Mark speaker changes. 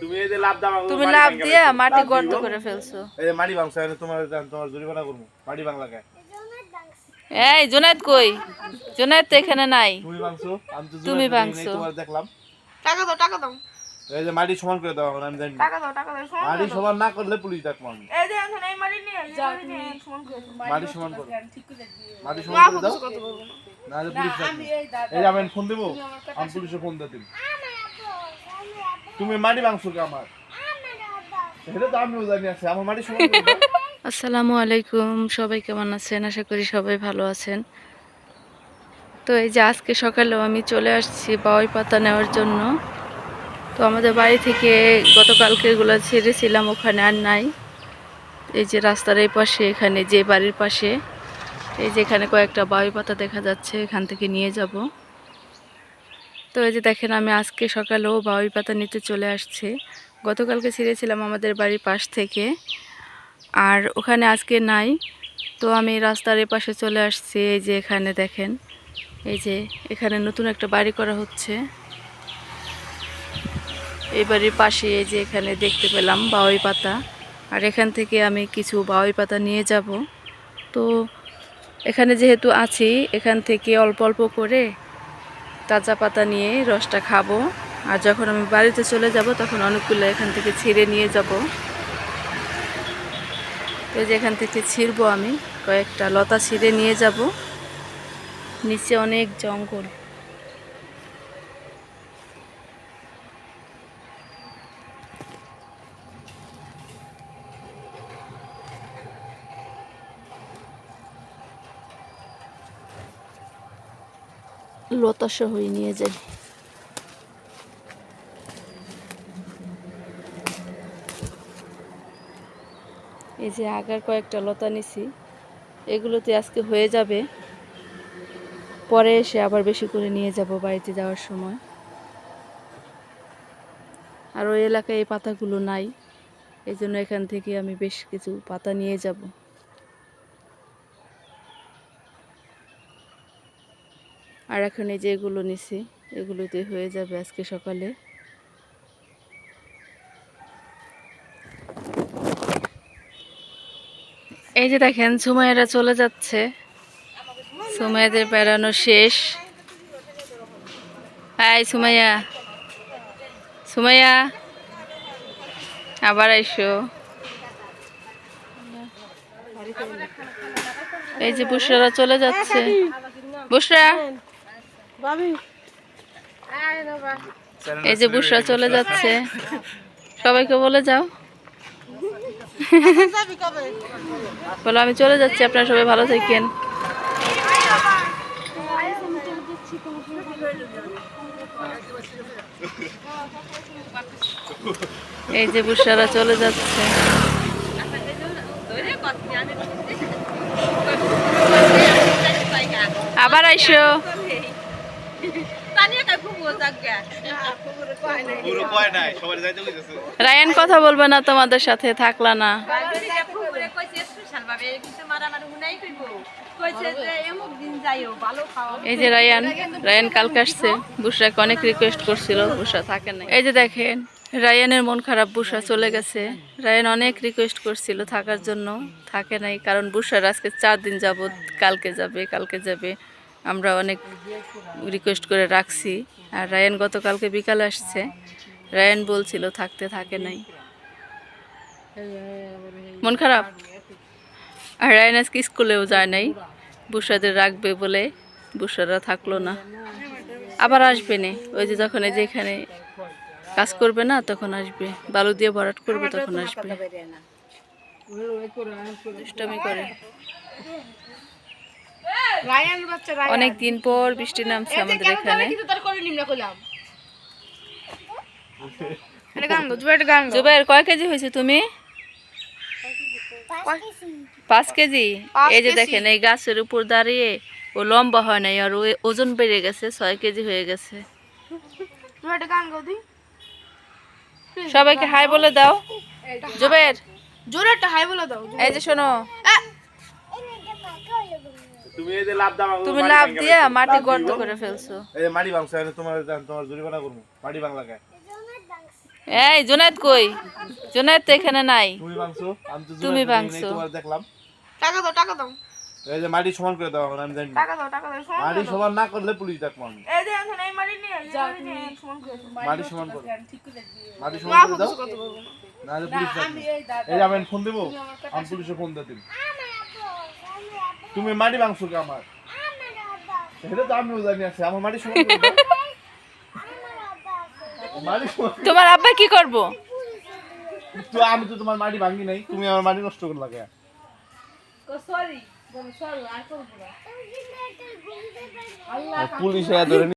Speaker 1: তুমি এই যে লাভ দাও
Speaker 2: তুমি লাভ দিয়ে মাটি গর্ত করে ফেলছো।
Speaker 1: এই যে মাটি ভাঙছো তোমার তোমার জরিমানা করব মাটি ভাঙলাকে।
Speaker 2: এই জুনায়েদ কই? জুনায়েদ তো এখানে নাই।
Speaker 1: তুমি ভাঙছো আমি তো
Speaker 2: তুমি ভাঙছো।
Speaker 1: তোমার দেখলাম।
Speaker 3: টাকা দাও টাকা দাও।
Speaker 1: এই যে মাটি সমান করে দাও আমি জানি
Speaker 3: টাকা দাও টাকা দাও
Speaker 1: মাটি সমান না করলে পুলিশ ডাকবো আমি।
Speaker 3: এই যে এখন এই মারি নিয়ে মারি নিয়ে সমান করে
Speaker 1: মাটি সমান করো। মাটি সমান করে দাও।
Speaker 3: না।
Speaker 1: হলে পুলিশ ডাকবো। এই যে আমি ফোন দেবো আমি পুলিশে ফোন দিয়ে দিবো তুমি মাটি ভাঙছো আমার। এটা তো আমিও জানি আছে, আমার মাটি সমান
Speaker 2: আসসালামু আলাইকুম, সবাই কেমন আছেন? আশা করি সবাই ভালো আছেন। তো এই যে আজকে সকালেও আমি চলে আসছি বাওয়াই পাতা নেওয়ার জন্য। তো আমাদের বাড়ি থেকে গতকালকেরগুলো ছেড়েছিলাম, ওখানে আর নাই। এই যে রাস্তার এই পাশে, এখানে যে বাড়ির পাশে, এই যে এখানে কয়েকটা বাওয়াই পাতা দেখা যাচ্ছে, এখান থেকে নিয়ে যাব। তো এই যে দেখেন, আমি আজকে সকালেও বাওয়াই পাতা নিতে চলে আসছি। গতকালকে ছিঁড়েছিলাম আমাদের বাড়ির পাশ থেকে, আর ওখানে আজকে নাই। তো আমি রাস্তার এপাশে চলে আসছি, এই যে এখানে দেখেন, এই যে এখানে নতুন একটা বাড়ি করা হচ্ছে। এই বাড়ির পাশে এই যে এখানে দেখতে পেলাম বাওয়াই পাতা, আর এখান থেকে আমি কিছু বাওয়াই পাতা নিয়ে যাব। তো এখানে যেহেতু আছি, এখান থেকে অল্প অল্প করে তাজা পাতা নিয়ে রসটা খাব। আর যখন আমি বাড়িতে চলে যাব, তখন অনেকগুলো এখান থেকে ছিঁড়ে নিয়ে যাব। তো যে এখান থেকে ছিঁড়বো আমি, কয়েকটা লতা ছিঁড়ে নিয়ে যাব। নিচে অনেক জঙ্গল। লতা সহই নিয়ে যাই এই যে আগার কয়েকটা লতা নিছি, এগুলোতে আজকে হয়ে যাবে। পরে এসে আবার বেশি করে নিয়ে যাব বাড়িতে যাওয়ার সময়। আর ওই এলাকায় এই পাতাগুলো নাই এই জন্য এখান থেকে আমি বেশ কিছু পাতা নিয়ে যাব। আর এখন এই যে এগুলো নিছি, এগুলোতে হয়ে যাবে আজকে সকালে। এই যে দেখেন, সুমাইয়ারা চলে যাচ্ছে। সুমাইয়াদের বেড়ানো শেষ। হাই, সুমাইয়া। সুমাইয়া, আবার আইসো। এই যে বুসরারা চলে যাচ্ছে। বুসরা এই যে বুসরা চলে যাচ্ছে। সবাইকে বলে যাও। বলো আমি চলে যাচ্ছি আপনারা সবাই ভালো থাকেন। এই যে বুসারা চলে যাচ্ছে। আবার আইসো
Speaker 1: পুরো কয় নাই সবাই যাইতে কইতেছে
Speaker 2: রায়ান কথা বলবে না তোমাদের সাথে থাকলা না। এই যে রায়ান রায়ান কালকে আসছে বুসরাকে অনেক রিকোয়েস্ট করছিল বুসরা থাকে না এই যে দেখেন রায়ানের মন খারাপ বুসরা চলে গেছে। রায়ান অনেক রিকোয়েস্ট করছিল থাকার জন্য থাকে নাই কারণ বুসরার আজকে চার দিন যাবত কালকে যাবে কালকে যাবে। আমরা অনেক রিকোয়েস্ট করে রাখছি। আর রায়ান গতকালকে বিকালে আসছে। রায়ান বলছিল থাকতে থাকে নাই। মন খারাপ? আর রায়ান আজকে স্কুলেও যায় নাই। বুসাদের রাখবে বলে বুসারা থাকল না। আবার আসবে না। ওই যে যখন এই যে এখানে কাজ করবে না, তখন আসবে। বালু দিয়ে ভরাট করবে, তখন আসবে। দুষ্টামি করে। অনেক দিন পর বৃষ্টি নামছে আমাদের এখানে।
Speaker 3: কিন্তু তার করে নিমনা কইলাম। এটা গান গো জুয়েট
Speaker 2: জুবাইর কয় কেজি হয়েছে তুমি? পাঁচ কেজি। এই যে দেখেন এই গাছের উপর দাঁড়িয়ে ও লম্বা হয় নাই আর ওজন বেড়ে গেছে ছয় কেজি হয়ে গেছে। সবাইকে হাই বলে দাও। জুবের
Speaker 3: জোরে একটা হাই বলে দাও
Speaker 2: এই যে শোনো
Speaker 1: তুমি এই যে লাভ দাও
Speaker 2: তুমি লাভ দিয়ে মাটি গর্ত করে ফেলছো।
Speaker 1: এই যে মাটি ভাঙছো তোমার তোমার জরিমানা করব মাটি ভাঙলাকে
Speaker 2: এই জোনায়েত কই? জোনায়েত তো এখানে নাই।
Speaker 1: তুমি ভাঙছো আমি তো
Speaker 2: তুমি ভাঙছো।
Speaker 1: তোমার দেখলাম।
Speaker 3: টাকা দাও টাকা দাও।
Speaker 1: এই যে মাটি সমান করে দাও আমি জানি
Speaker 3: টাকা দাও টাকা দাও
Speaker 1: মাটি সমান না করলে পুলিশ ডাকবো আমি।
Speaker 3: এই যে এখন এই মারি নিয়ে এই মারি সমান করে
Speaker 1: মাটি সমান করে। মাটি সমান করে দাও।
Speaker 3: কিছু করতে পারব না।
Speaker 1: না পুলিশ ডাকবো এই আমি ফোন দেবো আমি পুলিশে ফোন দিয়ে দিন তুমি মাটি মাংস কি আমার? সেটা তো আমিও জানি আছে আমার মাটি সমান।
Speaker 2: তোমার আব্বা কি করব?
Speaker 1: তো আমি তো তোমার মাটি ভাঙি নাই তুমি আমার মাটি নষ্ট করে লাগে পুলিশ ধরে